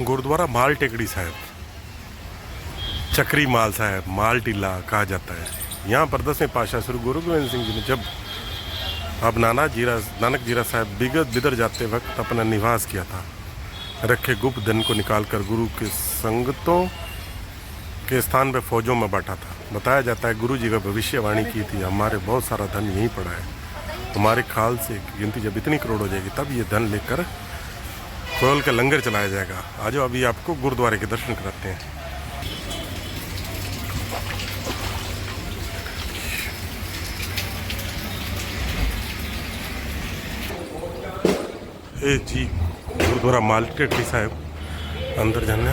गुरुद्वारा माल टेकड़ी साहब। चक्री माल साहब, माल टीला कहा जाता है। यहाँ पर दसवें पाशाह श्री गुरु गोविंद सिंह जी ने जब अब नाना जीरा, नानक जीरा साहब बिगत बिदर जाते वक्त अपना निवास किया था, रखे गुप्त धन को निकालकर गुरु के संगतों के स्थान पर फौजों में बांटा था। बताया जाता है गुरु जी का भविष्यवाणी की थी, हमारे बहुत सारा धन यहीं पड़ा है। हमारे ख्याल से गिनती जब इतनी करोड़ हो जाएगी, तब ये धन लेकर कोयल का लंगर चलाया जाएगा। आज अभी आपको गुरुद्वारे के दर्शन कराते हैं। ए जी, गुरुद्वारा मार्केट साहब, अंदर जाना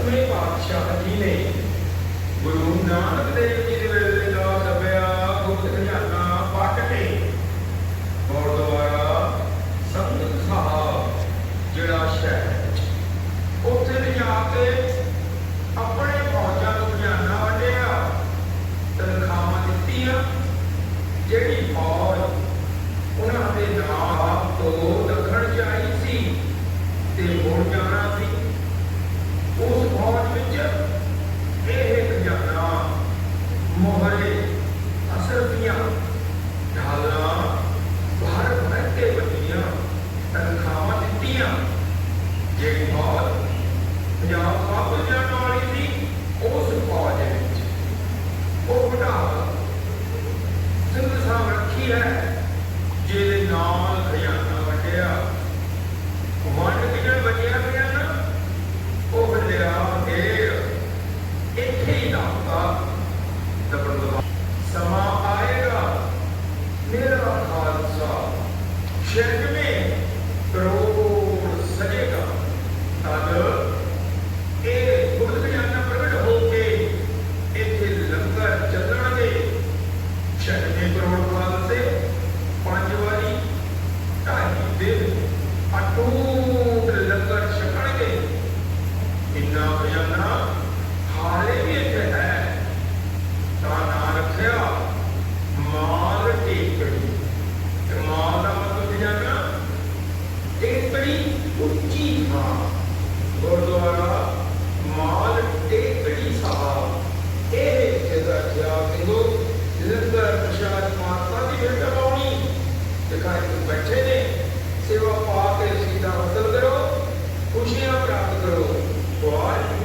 ਦਸਵੇਂ ਪਾਤਸ਼ਾਹ ਜੀ ਨੇ ਗੁਰੂ ਨਾਨਕ ਦੇਵ ਜੀ ਦੇ ਵੇਲੇ ਦਾ ਦੱਬਿਆ ਗੁਪਤ ਖਜ਼ਾਨਾ ਪੱਟ ਕੇ ਗੁਰਦੁਆਰਾ ਸੰਗਤ ਸਾਹਿਬ, ਜਿਹੜਾ ਸ਼ਹਿਰ ਉੱਥੇ ਲਿਜਾ ਕੇ ਆਪਣੇ ਫੌਜਾਂ ਨੂੰ ਖਜ਼ਾਨਾ ਵੰਡਿਆ, ਤਨਖਾਹਾਂ ਦਿੱਤੀਆਂ, ਜਿਹੜੀ ਫੌਜ ਉਹਨਾਂ ਦੇ ਨਾਲ ਤੋਂ ਦੱਖਣ ਜਾਈ ਸੀ ਤੇ ਮੁੜ ਜਾਣਾ ਸੀ। Peter Amen.